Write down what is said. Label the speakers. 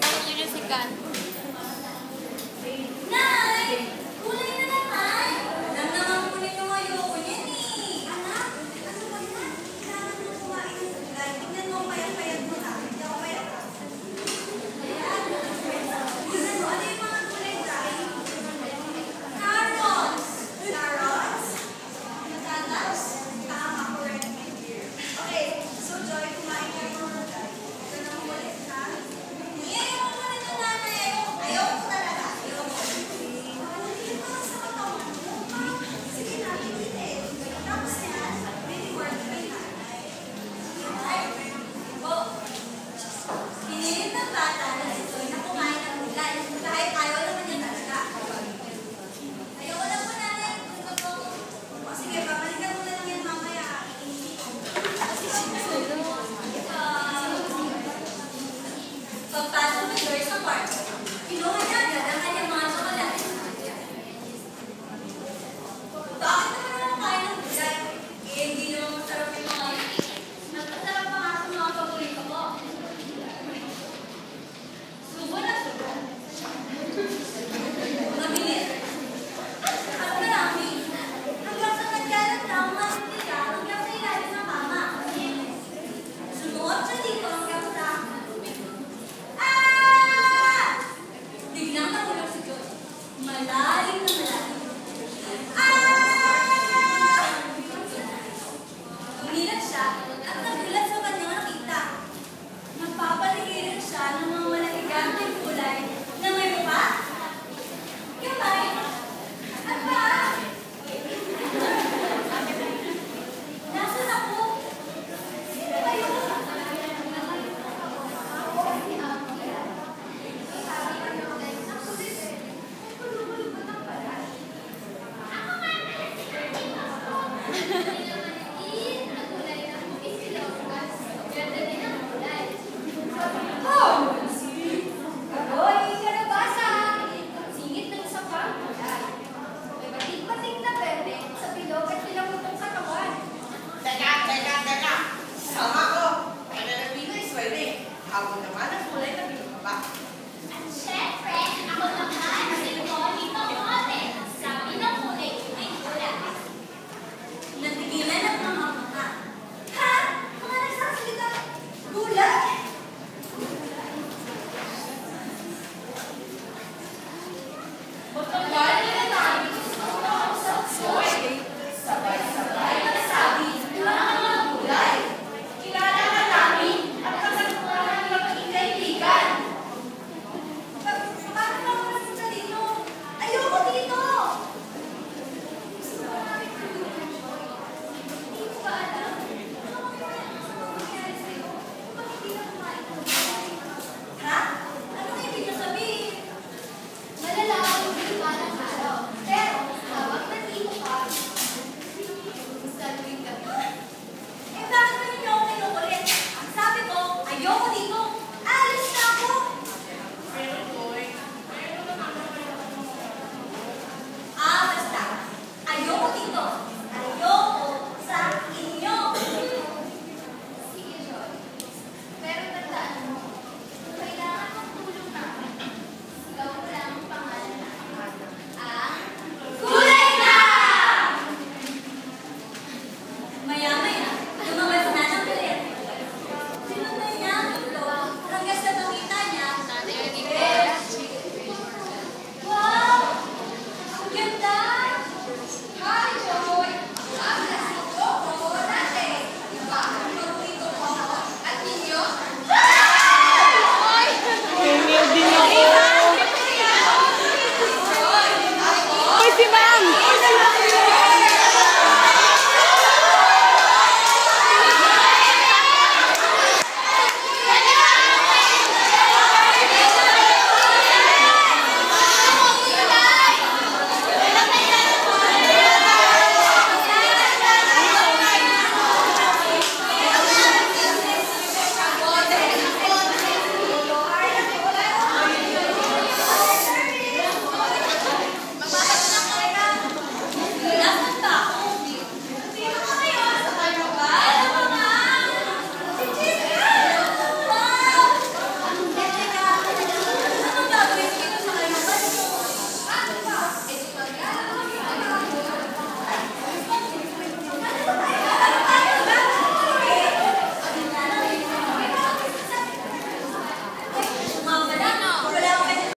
Speaker 1: Saan
Speaker 2: nyo! Total, dois são quartas. E não é Thank you.